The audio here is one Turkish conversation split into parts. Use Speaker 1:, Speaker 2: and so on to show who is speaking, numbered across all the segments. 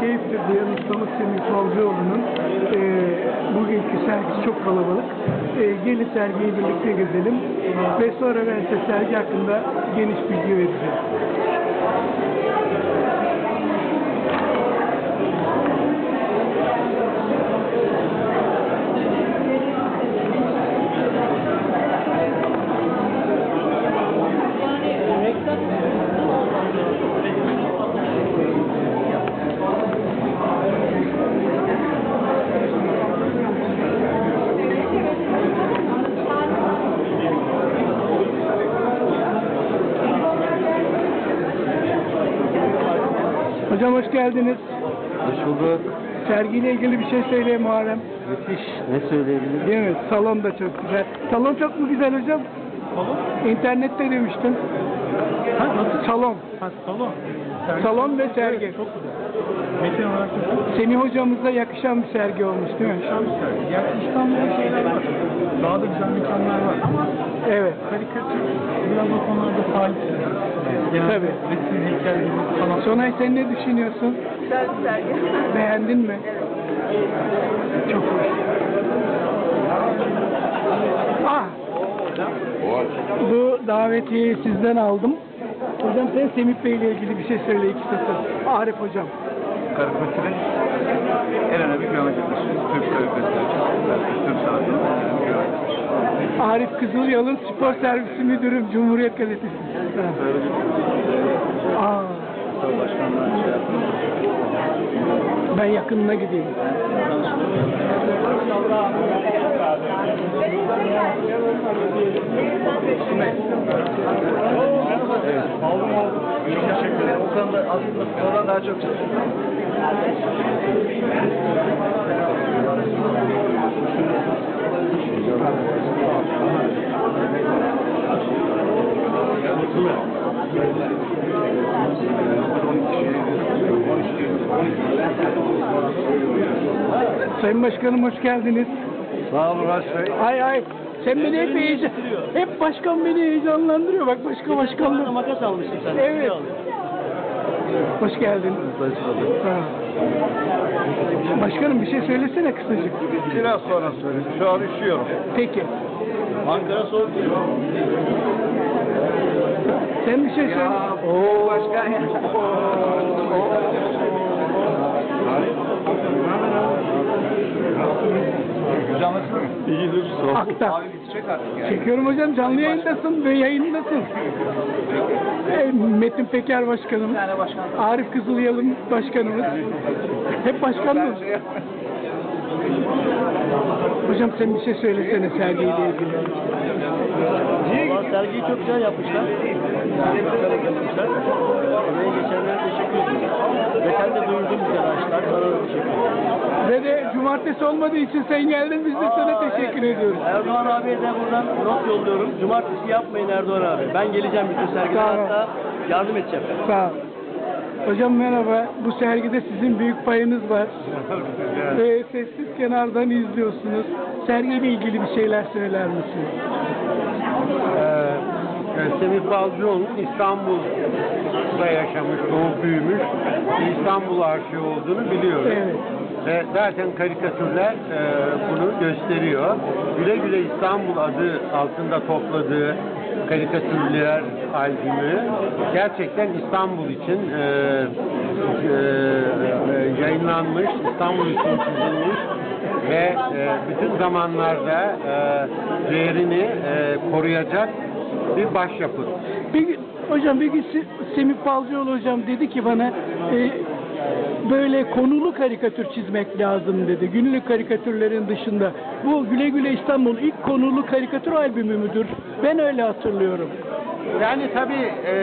Speaker 1: Keyiftir diye ustamız Semih Falcıoğlu'nun e, bugünkü sergisi çok kalabalık. E, gelin sergiyi birlikte gezelim ve sonra ben size sergi hakkında geniş bilgi vereceğim. Hocam hoş geldiniz.
Speaker 2: Hoş bulduk.
Speaker 1: Sergiyle ilgili bir şey söyleyeyim Muharrem.
Speaker 2: Müthiş. Ne söyleyebilirim?
Speaker 1: Değil mi? Salon da çok güzel. Salon çok mu güzel hocam?
Speaker 3: Salon?
Speaker 1: İnternette demiştim.
Speaker 3: Ha, nasıl?
Speaker 1: Salon.
Speaker 3: Ha, salon.
Speaker 1: Salon ve sergi.
Speaker 3: Evet, çok güzel. Metin olarak çok güzel.
Speaker 1: Semih hocamıza yakışan bir sergi olmuş değil mi?
Speaker 3: Yaşam bir sergi. Yani İstanbul'da şeyler var. Daha da güzel mekanlar var ama
Speaker 1: Evet.
Speaker 3: karikatür biraz o konularda talipsiz. Yani
Speaker 1: Tabii.
Speaker 3: resim, heykel gibi falan.
Speaker 1: Sonay sen ne düşünüyorsun?
Speaker 4: Güzel bir sergi.
Speaker 1: Beğendin mi? Çok hoş. Ah! Bu davetiyeyi sizden aldım. Hocam sen Semih Bey ile ilgili bir şey söyle iki satır. Arif hocam.
Speaker 2: Karikatürün en önemli kilometredir. Türk karikatürü. Türk sanatının en önemli kilometredir.
Speaker 1: Arif Kızılyalın spor servisi müdürüm Cumhuriyet Gazetesi. Aa,
Speaker 2: Başkanlar şey yaptı.
Speaker 1: Ben yakınına gideyim.
Speaker 2: Evet. Çok teşekkür ederim. O konuda aslında oradan daha çok çalışıyorum.
Speaker 1: Sayın Başkanım hoş geldiniz.
Speaker 2: Sağ olun Raş Bey.
Speaker 1: Ay ay. Sen beni hep heyecan... Hep başkan beni heyecanlandırıyor. Bak başka başkanlık.
Speaker 3: makas almışsın sen.
Speaker 1: Evet. Hoş geldin. Başkanım bir şey söylesene kısacık.
Speaker 2: Biraz sonra söyleyeyim. Şu an üşüyorum.
Speaker 1: Peki.
Speaker 2: Ankara soğuk değil.
Speaker 1: Sen bir şey söyle.
Speaker 2: Oo başkan ya. Güzel nasılsın? İyidir.
Speaker 1: Akta.
Speaker 2: Abi bitecek artık yani.
Speaker 1: Çekiyorum hocam canlı yayındasın ve yayındasın. E, Metin Peker başkanım.
Speaker 2: tane başkan.
Speaker 1: Arif Kızılyalın başkanımız. Hep başkan mı? Hocam sen bir şey söylesene sergiyle ilgili.
Speaker 3: Valla sergiyi çok güzel yapmışlar. Güzel yapmışlar. Emeği geçenlere teşekkür ediyorum. Ve sen de duyurdun bize araçlar. Sana da teşekkür ederim.
Speaker 1: Ve de cumartesi olmadığı için sen geldin biz de sana teşekkür
Speaker 3: evet.
Speaker 1: ediyoruz.
Speaker 3: Erdoğan abiye de buradan not yolluyorum. Cumartesi yapmayın Erdoğan abi. Ben geleceğim bütün sergilere hatta yardım edeceğim.
Speaker 1: Sağ ol. Hocam merhaba. Bu sergide sizin büyük payınız var. Ve sessiz kenardan izliyorsunuz. Sergiyle ilgili bir şeyler söyler misiniz?
Speaker 5: Ee, Semih Balcıoğlu'nun İstanbul'da yaşamış, doğup büyümüş İstanbul aşığı olduğunu biliyoruz.
Speaker 1: Evet.
Speaker 5: Ve zaten karikatürler e, bunu gösteriyor. Güle Güle İstanbul adı altında topladığı karikatürler albümü gerçekten İstanbul için e, e, e, yayınlanmış, İstanbul için çizilmiş ve e, bütün zamanlarda e, değerini e, koruyacak bir başyapıt.
Speaker 1: Bir, hocam bir gün Se- Semih Balcıoğlu hocam dedi ki bana e, böyle konulu karikatür çizmek lazım dedi. Günlük karikatürlerin dışında. Bu Güle Güle İstanbul ilk konulu karikatür albümü müdür? Ben öyle hatırlıyorum.
Speaker 5: Yani tabii e,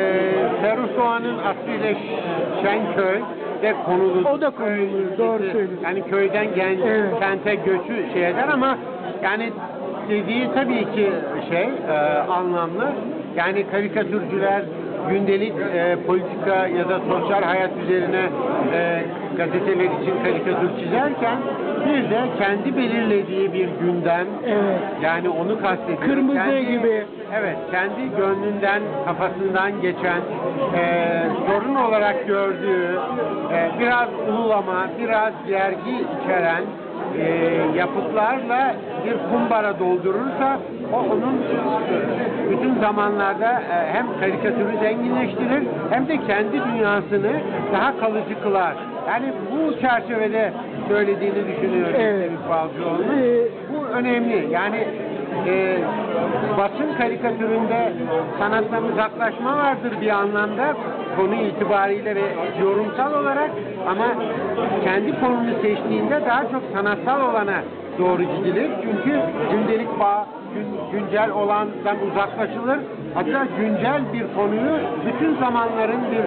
Speaker 5: Ferruh Doğan'ın asliyle Şenköy de konulu.
Speaker 1: O da konulu, doğru söylüyorsun.
Speaker 5: Yani köyden gen,
Speaker 1: Evet.
Speaker 5: kente göçü şey eder ama yani dediği tabii ki şey e, anlamlı. Yani karikatürcüler gündelik e, politika ya da sosyal hayat üzerine e, gazeteler için karikatür çizerken bir de kendi belirlediği bir gündem
Speaker 1: Evet.
Speaker 5: yani onu kastediyor.
Speaker 1: Kırmızı gibi.
Speaker 5: Evet, kendi gönlünden, kafasından geçen e, sorun olarak olarak gördüğü e, biraz ululama, biraz yergi içeren e, yapıtlarla bir kumbara doldurursa o onun bütün zamanlarda e, hem karikatürü zenginleştirir hem de kendi dünyasını daha kalıcı kılar. Yani bu çerçevede söylediğini düşünüyorum
Speaker 1: Evet.
Speaker 5: Balcıoğlu'nun.
Speaker 1: Ee,
Speaker 5: Bu önemli. Yani e, basın karikatüründe sanattan uzaklaşma vardır bir anlamda konu itibariyle ve yorumsal olarak ama kendi konunu seçtiğinde daha çok sanatsal olana doğru gidilir. Çünkü gündelik bağ, gün- güncel olandan uzaklaşılır. Hatta güncel bir konuyu bütün zamanların bir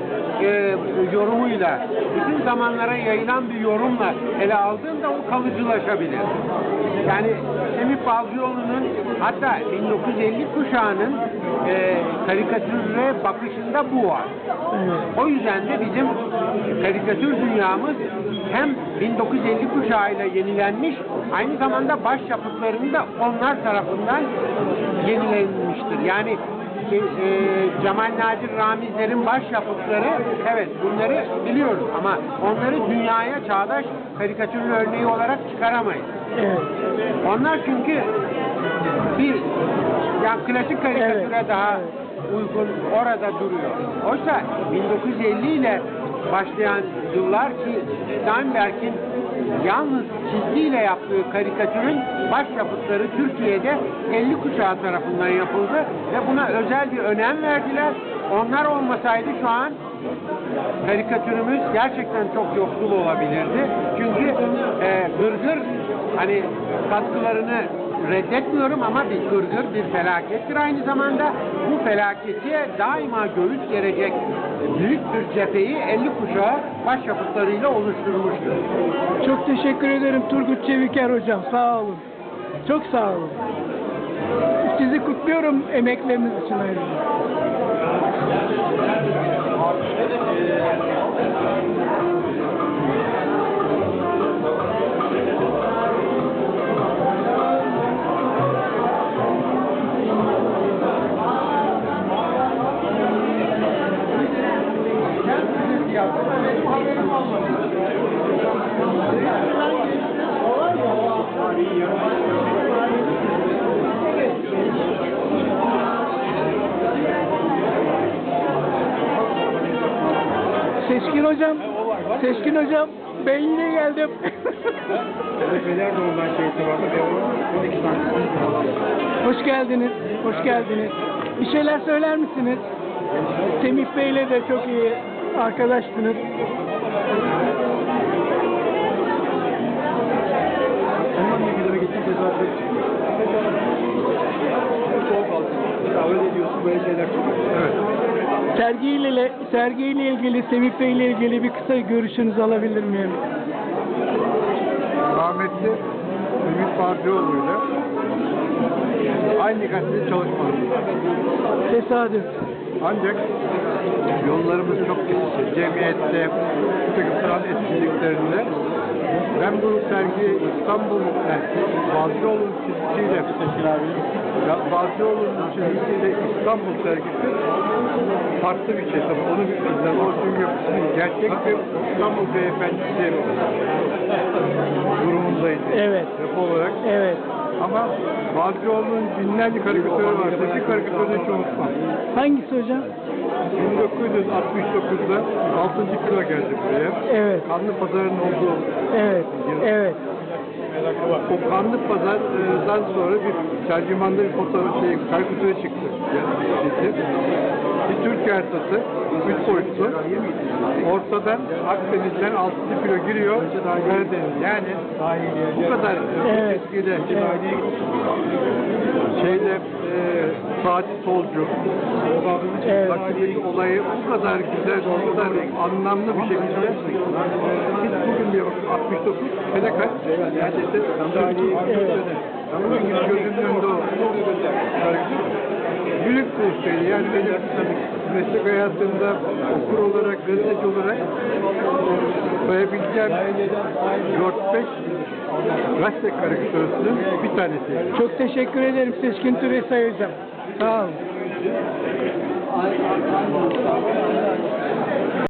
Speaker 5: e, yorumuyla, bütün zamanlara yayılan bir yorumla ele aldığında o kalıcılaşabilir. Yani Semih Balcıoğlu'nun hatta 1950 kuşağının e, karikatüre bakışında bu var. O yüzden de bizim karikatür dünyamız hem 1950 kuşağıyla yenilenmiş, aynı zamanda başyapıtlarını da onlar tarafından yenilenmiştir. Yani e, e, Cemal Nadir Ramizler'in başyapıtları, evet bunları biliyoruz ama onları dünyaya çağdaş karikatürün örneği olarak çıkaramayız.
Speaker 1: Evet.
Speaker 5: Onlar çünkü bir yani klasik karikatüre
Speaker 1: Evet,
Speaker 5: daha
Speaker 1: evet.
Speaker 5: uygun orada duruyor. Oysa 1950 ile başlayan yıllar ki Steinberg'in yalnız çizgiyle yaptığı karikatürün başyapıtları Türkiye'de 50 kuşağı tarafından yapıldı ve buna özel bir önem verdiler. Onlar olmasaydı şu an karikatürümüz gerçekten çok yoksul olabilirdi. Çünkü e, gırgır hani katkılarını reddetmiyorum ama bir gırgır bir felakettir aynı zamanda. Bu felaketi daima göğüs gelecek büyük bir cepheyi 50 kuşağı başyapıtlarıyla oluşturmuştur.
Speaker 1: Çok teşekkür ederim Turgut Çeviker hocam. Sağ olun. Çok sağ olun. Sizi kutluyorum emekleriniz için ayrıca. Seçkin hocam, Seçkin hocam, ben yine geldim.
Speaker 2: Hedefler de ondan itibarlı ve 12 tane.
Speaker 1: hoş geldiniz, hoş geldiniz. Bir şeyler söyler misiniz? Semih Bey'le de çok iyi arkadaştınız.
Speaker 2: Ondan ilgili gittim tezahürat Soğuk aldım. Ya öyle diyorsun böyle şeyler çok. Evet.
Speaker 1: Sergiyle, sergiyle ilgili, Semih Bey'le ilgili bir kısa görüşünüzü alabilir miyim?
Speaker 2: Rahmetli Ümit Barcıoğlu'yla aynı gazetede çalışmadım.
Speaker 1: Tesadüf.
Speaker 2: Ancak yollarımız çok kesişti. Cemiyette, bir takım sanat etkinliklerinde ben bu sergi İstanbul sergi Bazıoğlu'nun çizgisiyle ya Bazıoğlu'nun çizgisiyle İstanbul sergisi farklı bir şey tabii. Onu bir o çünkü gerçek bir İstanbul beyefendisi durumundaydı.
Speaker 1: Evet.
Speaker 2: Yapı olarak.
Speaker 1: Evet.
Speaker 2: Ama Bazıoğlu'nun binlerce karikatürü vardı. Bir karikatürünü hiç unutmam.
Speaker 1: Hangisi hocam?
Speaker 2: 1969'da 6. kilo geldi buraya.
Speaker 1: Evet.
Speaker 2: Kanlı pazarın olduğu
Speaker 1: Evet. Evet.
Speaker 2: o kanlı pazardan sonra bir tercümanda bir fotoğraf şey, karikatürü çıktı. Yani. Bir Türk haritası, üç boyutlu. Ortadan Akdeniz'den 6. kilo giriyor, Karadeniz. Yani bu kadar
Speaker 1: Evet.
Speaker 2: eskide şeyde e, saati solcu,
Speaker 1: Evet.
Speaker 2: Taksim'deki olayı bu kadar güzel, bu kadar anlamlı bir şekilde biz bugün bir bakın 69 sene kaç? 44 sene. Bugün gözümün önünde o. Büyük bir şey. Yani benim meslek hayatımda okur olarak, gazeteci olarak sayabileceğim 4-5 gazete karikatürüsünün bir tanesi.
Speaker 1: Çok teşekkür ederim Seçkin Türesay hocam. Sağ olun.